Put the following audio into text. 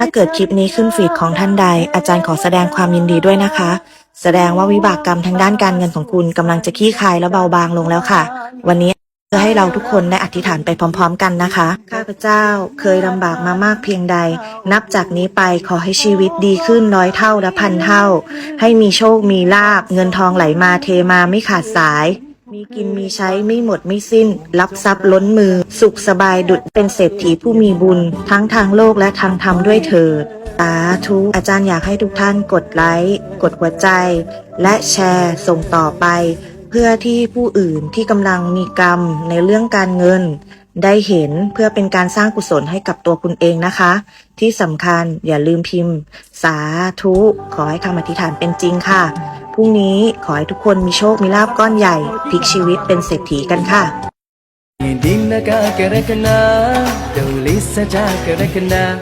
ถ้าเกิดคลิปนี้ขึ้นฟีดของท่านใด อาจารย์ขอแสดงความยินดีด้วยนะคะ แสดงว่าวิบากกรรมทางด้านการเงินของคุณกำลังจะคลี่คายและเบาบางลงแล้วค่ะ วันนี้จะให้เราทุกคนได้อธิษฐานไปพร้อม ๆ กันนะคะ ข้าพเจ้าเคยลำบากมามากเพียงใด นับจากนี้ไปขอให้ชีวิตดีขึ้นร้อยเท่าและพันเท่า ให้มีโชคมีลาบเงินทองไหลมาเทมาไม่ขาดสาย มีกินมีใช้ไม่หมดไม่สิ้น รับทรัพย์ล้นมือ สุขสบายดุจเป็นเศรษฐีผู้มีบุญ ทั้งทางโลกและทางธรรมด้วยเถิดสาธุอาจารย์อยากให้ทุกท่านกดไลค์กดหัวใจ และแชร์ส่งต่อไป เพื่อที่ผู้อื่นที่กำลังมีกรรมในเรื่องการเงิน ได้เห็นเพื่อเป็นการสร้างกุศลให้กับตัวคุณเองนะคะ ที่สำคัญอย่าลืมพิมพ์ สาธุ ขอให้คำอธิษฐานเป็นจริงค่ะ พรุ่งนี้ขอให้ทุกคนมีโชคมีลาบก้อนใหญ่พลิกชีวิตเป็นเศรษฐีกันค่ะ Dinaka kerekana, tulis saja kerekana